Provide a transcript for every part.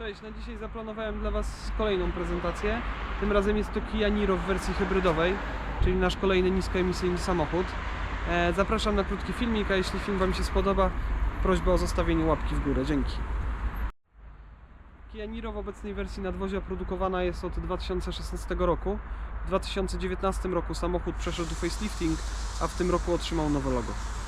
Cześć, na dzisiaj zaplanowałem dla Was kolejną prezentację. Tym razem jest to Kia Niro w wersji hybrydowej, czyli nasz kolejny niskoemisyjny samochód. E, zapraszam na krótki filmik, a jeśli film Wam się spodoba, prośba o zostawienie łapki w górę. Dzięki. Kia Niro w obecnej wersji nadwozia produkowana jest od 2016 roku. W 2019 roku samochód przeszedł facelifting, a w tym roku otrzymał nowe logo.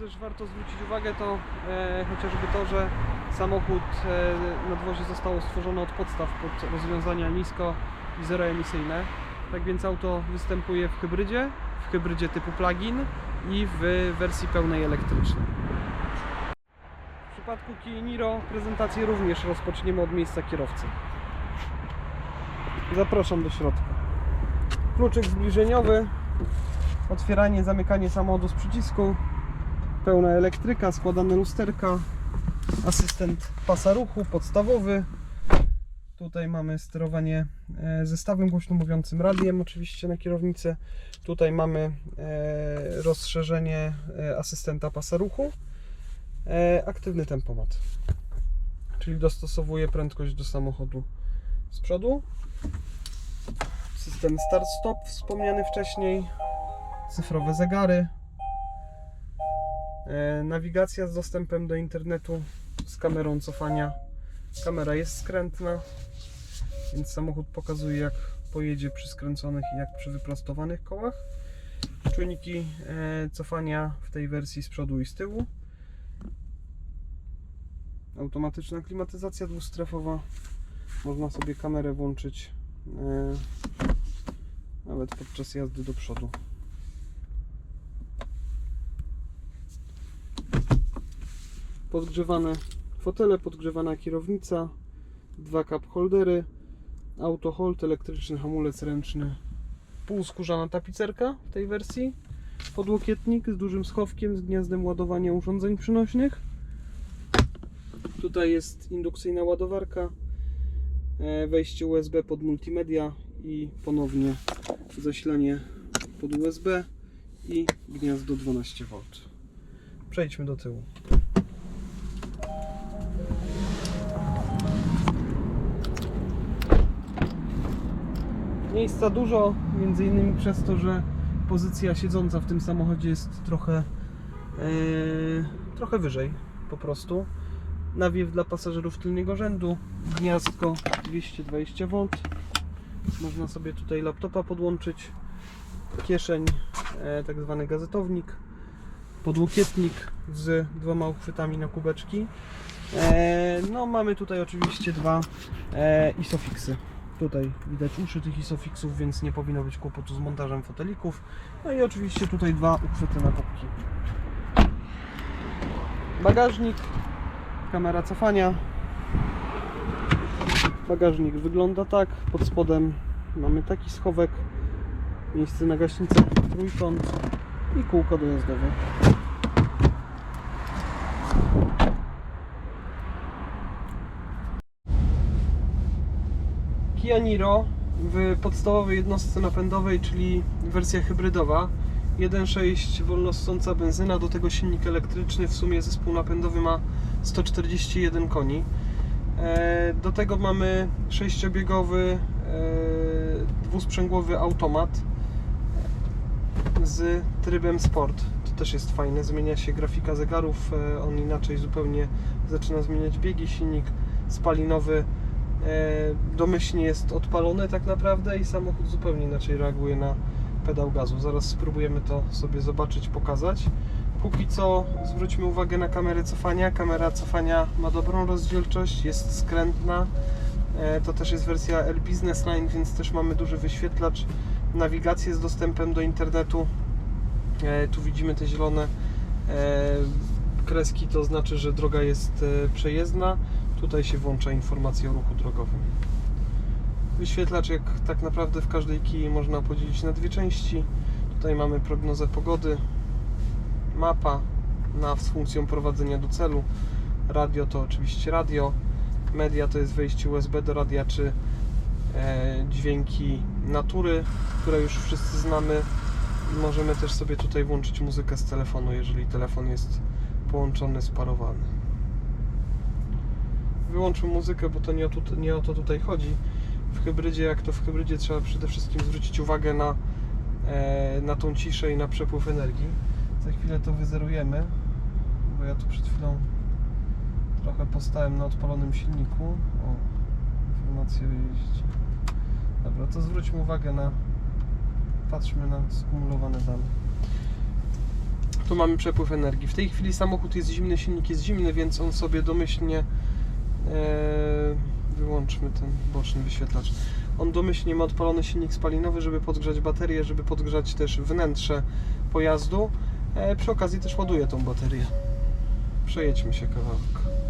Też warto zwrócić uwagę to e, chociażby to, że samochód e, nadwozie zostało stworzone od podstaw pod rozwiązania nisko i zeroemisyjne. Tak więc auto występuje w hybrydzie, w hybrydzie typu plug-in i w wersji pełnej elektrycznej. W przypadku Kia Niro prezentację również rozpoczniemy od miejsca kierowcy. Zapraszam do środka. Kluczyk zbliżeniowy, otwieranie, zamykanie samochodu z przycisku, pełna elektryka, składane lusterka, asystent pasa ruchu podstawowy. Tutaj mamy sterowanie e, zestawem głośno mówiącym radiem oczywiście na kierownicę. Tutaj mamy e, rozszerzenie e, asystenta pasa ruchu. Aktywny tempomat, czyli dostosowuje prędkość do samochodu z przodu. System start-stop wspomniany wcześniej. Cyfrowe zegary. E, Nawigacja z dostępem do internetu z kamerą cofania. Kamera jest skrętna, więc samochód pokazuje jak pojedzie przy skręconych i jak przy wyprostowanych kołach. Czujniki e, cofania w tej wersji z przodu i z tyłu. Automatyczna klimatyzacja dwustrefowa. Można sobie kamerę włączyć e, nawet podczas jazdy do przodu. Podgrzewane fotele, podgrzewana kierownica, dwa cup holdery, auto hold, elektryczny hamulec ręczny, półskórzana tapicerka w tej wersji, podłokietnik z dużym schowkiem z gniazdem ładowania urządzeń przynośnych. Tutaj jest indukcyjna ładowarka, e, wejście USB pod multimedia i ponownie zasilanie pod USB i gniazdo 12V. Przejdźmy do tyłu. Miejsca dużo, między innymi przez to, że pozycja siedząca w tym samochodzie jest trochę, e, trochę wyżej po prostu. Nawiew dla pasażerów tylnego rzędu, gniazdko 220V. Można sobie tutaj laptopa podłączyć, kieszeń, e, tak zwany gazetownik, podłokietnik z dwoma uchwytami na kubeczki. E, no mamy tutaj oczywiście dwa isofixy. Tutaj widać uszy tych isofixów, więc nie powinno być kłopotu z montażem fotelików. No i oczywiście tutaj dwa uchwyty na kubki. Bagażnik, kamera cofania. Bagażnik wygląda tak. Pod spodem mamy taki schowek, miejsce na gaśnicę, trójkąt i kółko dojazdowe. Kia Niro w podstawowej jednostce napędowej, czyli wersja hybrydowa. 1.6 wolnossąca benzyna, do tego silnik elektryczny, w sumie zespół napędowy ma 141 koni. E, Do tego mamy sześciobiegowy e, dwusprzęgłowy automat z trybem sport. To też jest fajne, zmienia się grafika zegarów, e, on inaczej zupełnie zaczyna zmieniać biegi, silnik spalinowy domyślnie jest odpalony tak naprawdę i samochód zupełnie inaczej reaguje na pedał gazu. Zaraz spróbujemy to sobie zobaczyć, pokazać. Póki co zwróćmy uwagę na kamerę cofania. Kamera cofania ma dobrą rozdzielczość, jest skrętna. E, To też jest wersja L Business Line, więc też mamy duży wyświetlacz, nawigację z dostępem do internetu. E, tu widzimy te zielone e, kreski, to znaczy, że droga jest e, przejezdna. Tutaj się włącza informacja o ruchu drogowym. Wyświetlacz, jak tak naprawdę w każdej kiji można podzielić na dwie części. Tutaj mamy prognozę pogody, mapa NAV z funkcją prowadzenia do celu, radio to oczywiście radio, media to jest wejście USB do radia czy e, dźwięki natury, które już wszyscy znamy. Możemy też sobie tutaj włączyć muzykę z telefonu, jeżeli telefon jest połączony, sparowany. Wyłączył muzykę, bo to nie o, tu, nie o to tutaj chodzi. W hybrydzie, jak to w hybrydzie, trzeba przede wszystkim zwrócić uwagę na, e, na tą ciszę i na przepływ energii. Za chwilę to wyzerujemy, bo ja tu przed chwilą trochę postałem na odpalonym silniku. O, informacja o jeździe. Dobra, to zwróćmy uwagę na. Patrzmy na skumulowane dane. Tu mamy przepływ energii. W tej chwili samochód jest zimny, silnik jest zimny, więc on sobie domyślnie. E, wyłączmy ten boczny wyświetlacz. On domyślnie ma odpalony silnik spalinowy, żeby podgrzać baterię, żeby podgrzać też wnętrze pojazdu. E, przy okazji też ładuje tą baterię. Przejedźmy się kawałek.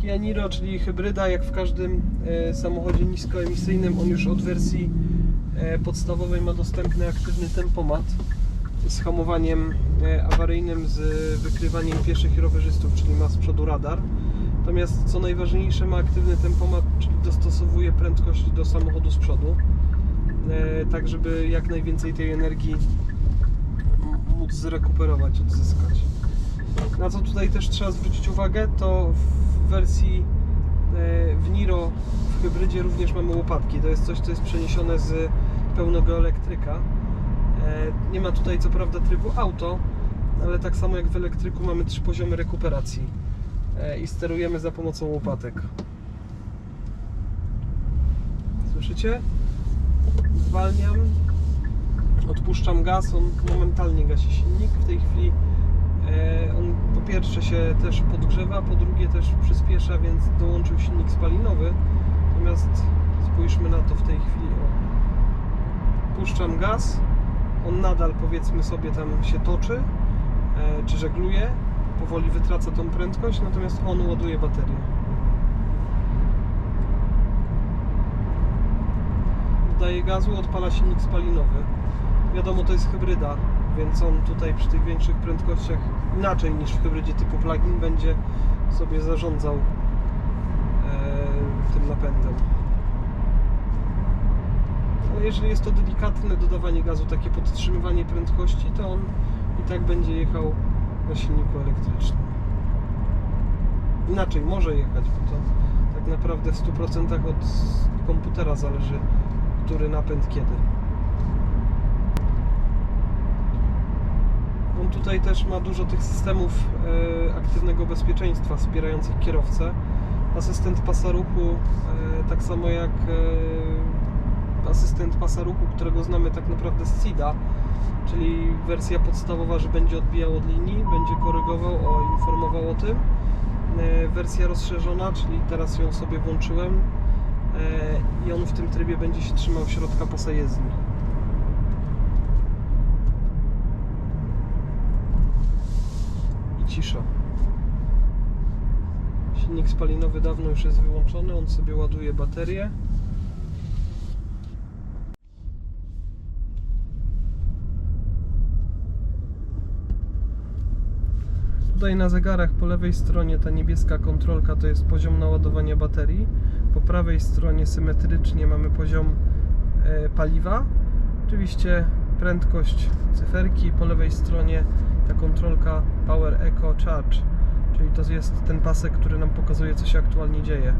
Kia Niro, czyli hybryda, jak w każdym e, samochodzie niskoemisyjnym, on już od wersji podstawowej ma dostępny aktywny tempomat z hamowaniem e, awaryjnym, z wykrywaniem pieszych i rowerzystów, czyli ma z przodu radar. Natomiast co najważniejsze, ma aktywny tempomat, czyli dostosowuje prędkość do samochodu z przodu, e, tak żeby jak najwięcej tej energii móc zrekuperować, odzyskać. Na co tutaj też trzeba zwrócić uwagę, to w wersji e, w Niro w hybrydzie również mamy łopatki. To jest coś, co jest przeniesione z pełnego elektryka. E, Nie ma tutaj co prawda trybu auto, ale tak samo jak w elektryku mamy trzy poziomy rekuperacji E, i sterujemy za pomocą łopatek. Słyszycie? Zwalniam, odpuszczam gaz, on momentalnie gasi silnik. W tej chwili e, on po pierwsze się też podgrzewa, po drugie też przyspiesza, więc dołączył silnik spalinowy. Natomiast spójrzmy na to w tej chwili. Puszczam gaz, on nadal powiedzmy sobie tam się toczy, e, czy żegluje, powoli wytraca tą prędkość, natomiast on ładuje baterię. Dodaje gazu, odpala silnik spalinowy. Wiadomo, to jest hybryda, więc on tutaj przy tych większych prędkościach inaczej niż w hybrydzie typu plug-in będzie sobie zarządzał e, tym napędem. Ale jeżeli jest to delikatne dodawanie gazu, takie podtrzymywanie prędkości, to on i tak będzie jechał na silniku elektrycznym. Inaczej może jechać, bo to tak naprawdę w 100% od komputera zależy, który napęd kiedy. On tutaj też ma dużo tych systemów e, aktywnego bezpieczeństwa wspierających kierowcę. Asystent pasa ruchu, e, tak samo jak e, asystent pasa ruchu, którego znamy tak naprawdę z CIDA, czyli wersja podstawowa, że będzie odbijał od linii, będzie korygował, o, informował o tym. E, Wersja rozszerzona, czyli teraz ją sobie włączyłem e, i on w tym trybie będzie się trzymał środka pasa jezdni. I cisza. Silnik spalinowy dawno już jest wyłączony, on sobie ładuje baterię. Tutaj na zegarach po lewej stronie ta niebieska kontrolka to jest poziom naładowania baterii. Po prawej stronie symetrycznie mamy poziom e, paliwa. Oczywiście prędkość cyferki. Po lewej stronie ta kontrolka Power Eco Charge, czyli to jest ten pasek, który nam pokazuje co się aktualnie dzieje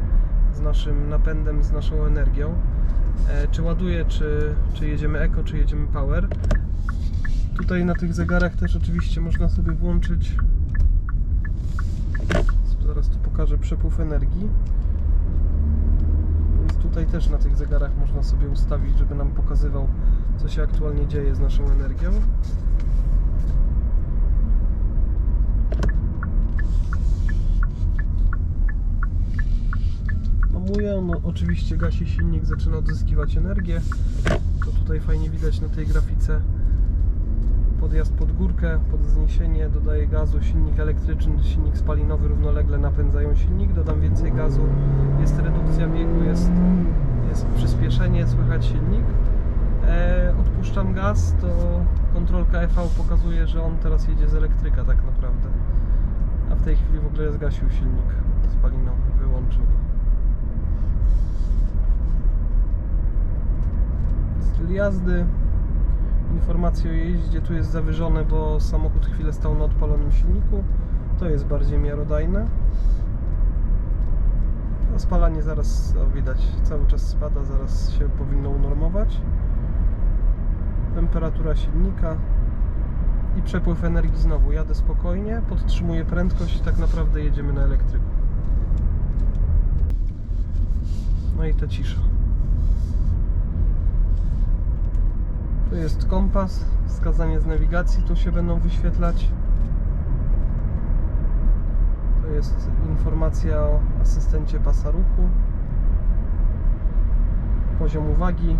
z naszym napędem, z naszą energią. E, Czy ładuje, czy, czy jedziemy Eco, czy jedziemy Power. Tutaj na tych zegarach też oczywiście można sobie włączyć Zaraz tu pokażę przepływ energii. Więc tutaj też na tych zegarach można sobie ustawić, żeby nam pokazywał, co się aktualnie dzieje z naszą energią. No hamuje, on oczywiście gasi silnik, zaczyna odzyskiwać energię. To tutaj fajnie widać na tej grafice. Podjazd pod górkę, pod zniesienie, dodaje gazu, silnik elektryczny, silnik spalinowy równolegle napędzają silnik, dodam więcej gazu, jest redukcja biegu, jest, jest przyspieszenie, słychać silnik. E, odpuszczam gaz, to kontrolka EV pokazuje, że on teraz jedzie z elektryka tak naprawdę. A w tej chwili w ogóle zgasił silnik spalinowy, wyłączył go. Styl jazdy, informacje o jeździe, tu jest zawyżone, bo samochód chwilę stał na odpalonym silniku. To jest bardziej miarodajne. A spalanie zaraz, o, widać, cały czas spada, zaraz się powinno unormować. Temperatura silnika i przepływ energii znowu. Jadę spokojnie, podtrzymuję prędkość i tak naprawdę jedziemy na elektryku. No i ta cisza. Tu jest kompas, wskazanie z nawigacji, tu się będą wyświetlać. To jest informacja o asystencie pasa ruchu. Poziom uwagi,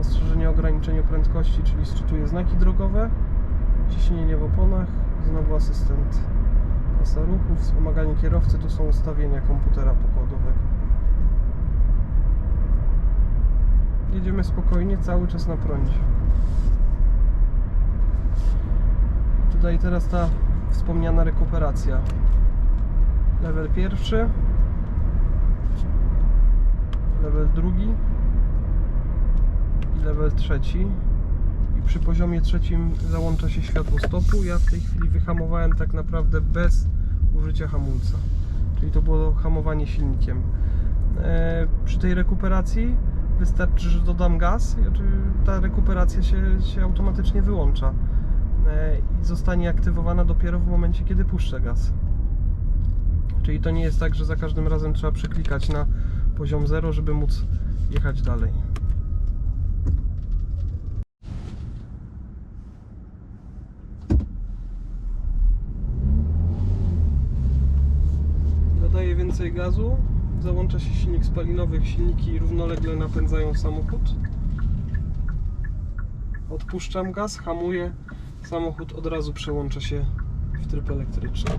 ostrzeżenie o ograniczeniu prędkości, czyli sczytuje znaki drogowe, ciśnienie w oponach, znowu asystent pasa ruchu, wspomaganie kierowcy, tu są ustawienia komputera pokładowego. Jedziemy spokojnie, cały czas na prądzie. Tutaj teraz ta wspomniana rekuperacja. Level pierwszy, level drugi i level trzeci. I przy poziomie trzecim załącza się światło stopu. Ja w tej chwili wyhamowałem tak naprawdę bez użycia hamulca. Czyli to było hamowanie silnikiem. E, przy tej rekuperacji wystarczy, że dodam gaz i ta rekuperacja się, się automatycznie wyłącza e, i zostanie aktywowana dopiero w momencie, kiedy puszczę gaz. Czyli to nie jest tak, że za każdym razem trzeba przeklikać na poziom 0, żeby móc jechać dalej. Dodaję więcej gazu, załącza się silnik spalinowy, silniki równolegle napędzają samochód. Odpuszczam gaz, hamuję, samochód od razu przełącza się w tryb elektryczny.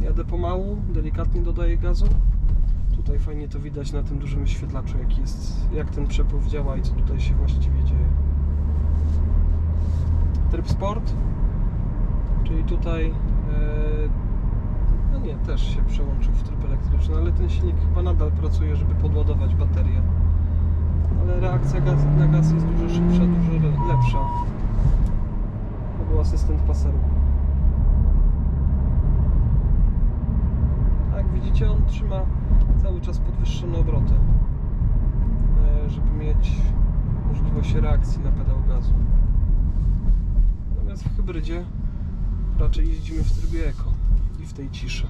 Jadę pomału, delikatnie dodaję gazu. Tutaj fajnie to widać na tym dużym wyświetlaczu, jak, jest, jak ten przepływ działa i co tutaj się właściwie dzieje. Tryb sport, czyli tutaj e, no nie, też się przełączył w tryb elektryczny, ale ten silnik chyba nadal pracuje, żeby podładować baterię. Ale reakcja gaz, na gaz jest dużo szybsza, dużo le- lepsza. To był asystent pasa ruchu. Jak widzicie, on trzyma cały czas podwyższone obroty, e, żeby mieć możliwość reakcji na pedał gazu. Natomiast w hybrydzie raczej jeździmy w trybie eko i w tej ciszy.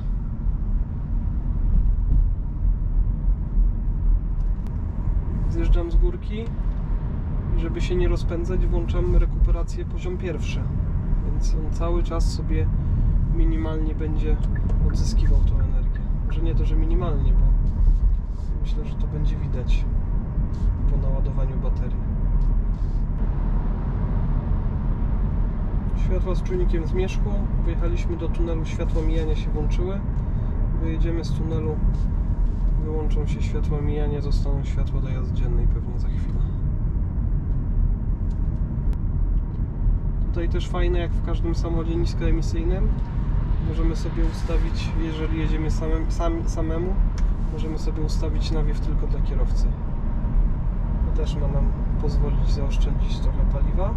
Zjeżdżam z górki i żeby się nie rozpędzać włączam rekuperację poziom pierwszy. Więc on cały czas sobie minimalnie będzie odzyskiwał tą energię. Może nie to, że minimalnie, bo myślę, że to będzie widać po naładowaniu baterii. Światła z czujnikiem zmierzchu. Wyjechaliśmy do tunelu, światła mijania się włączyły. Wyjedziemy z tunelu, wyłączą się światła mijania, zostaną światła do jazdy dziennej pewnie za chwilę. Tutaj też fajne, jak w każdym samochodzie niskoemisyjnym, możemy sobie ustawić, jeżeli jedziemy sam, samemu, możemy sobie ustawić nawiew tylko dla kierowcy. To też ma nam pozwolić zaoszczędzić trochę paliwa.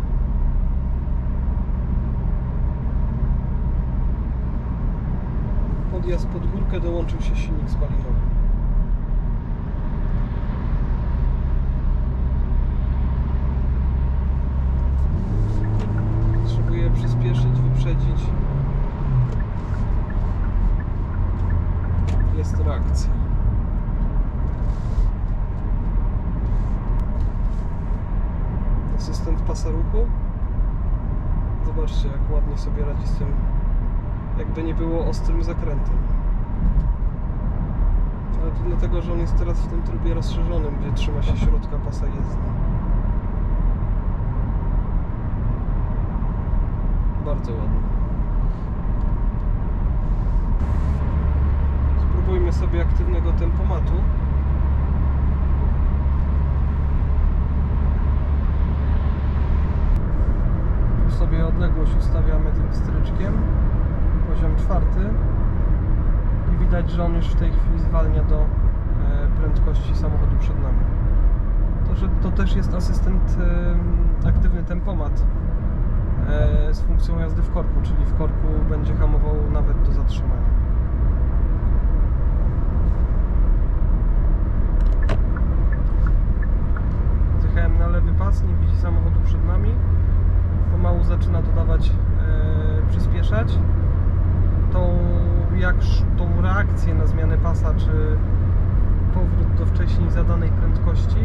Podjazd pod górkę dołączył się silnik spalinowy. Potrzebuję przyspieszyć, wyprzedzić. Jest reakcja. Asystent pasa ruchu. Zobaczcie, jak ładnie sobie radzi z tym jakby nie było ostrym zakrętem. Ale to dlatego, że on jest teraz w tym trybie rozszerzonym, gdzie trzyma się środka pasa jezdni. Bardzo ładny. Spróbujmy sobie aktywnego tempomatu. Tu sobie odległość ustawiamy tym stryczkiem. Poziom czwarty. I widać, że on już w tej chwili zwalnia do e, prędkości samochodu przed nami. To, że to też jest asystent aktywny tempomat e, z funkcją jazdy w korku, czyli w korku będzie hamował nawet do zatrzymania. Zjechałem na lewy pas, nie widzi samochodu przed nami. Pomału zaczyna dodawać, e, przyspieszać. Tą, jak, tą reakcję na zmianę pasa, czy powrót do wcześniej zadanej prędkości,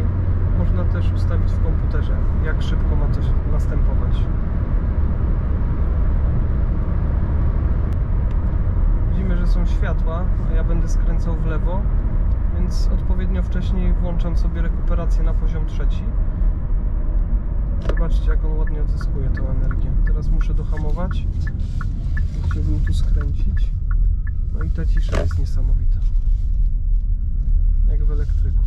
można też ustawić w komputerze, jak szybko ma coś następować. Widzimy, że są światła, a ja będę skręcał w lewo, więc odpowiednio wcześniej włączam sobie rekuperację na poziom trzeci. Zobaczcie, jak on ładnie odzyskuje tę energię. Teraz muszę dohamować. Chciałbym tu skręcić. No i ta cisza jest niesamowita. Jak w elektryku.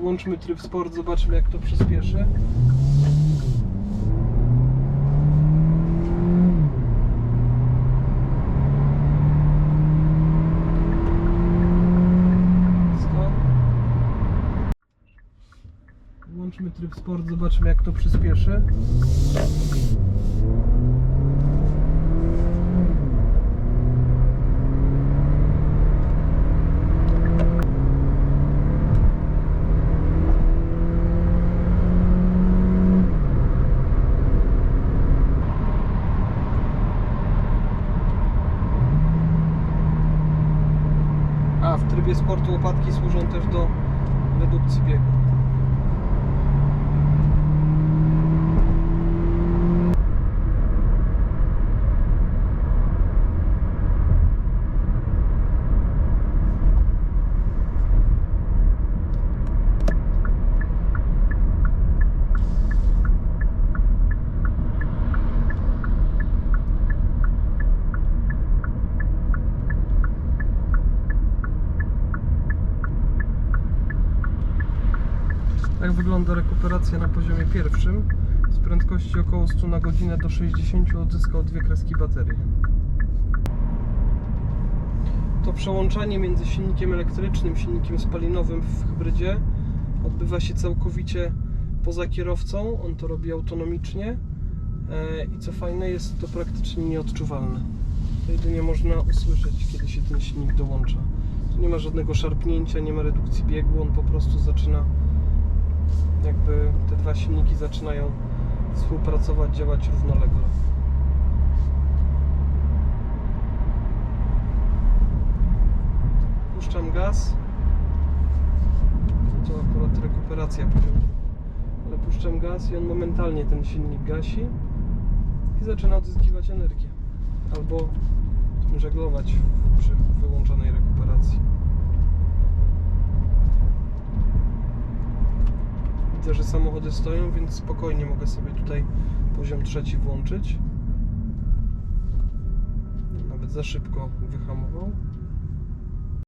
Włączmy tryb sport, zobaczmy jak to przyspieszy. Sport, zobaczmy jak to przyspieszy. A w trybie sportu łopatki służą też do redukcji biegu. Tak wygląda rekuperacja na poziomie pierwszym. Z prędkości około 100 na godzinę do 60 odzyskał dwie kreski baterii. To przełączanie między silnikiem elektrycznym, silnikiem spalinowym w hybrydzie odbywa się całkowicie poza kierowcą. On to robi autonomicznie E, i co fajne, jest to praktycznie nieodczuwalne. To jedynie można usłyszeć, kiedy się ten silnik dołącza. Tu nie ma żadnego szarpnięcia, nie ma redukcji biegu, on po prostu zaczyna jakby te dwa silniki zaczynają współpracować, działać równolegle. Puszczam gaz. No To akurat rekuperacja powiem. Ale puszczam gaz i on momentalnie ten silnik gasi i zaczyna odzyskiwać energię. Albo żeglować przy wyłączonej rekuperacji. Widzę, że samochody stoją, więc spokojnie mogę sobie tutaj poziom trzeci włączyć. Nawet za szybko wyhamował.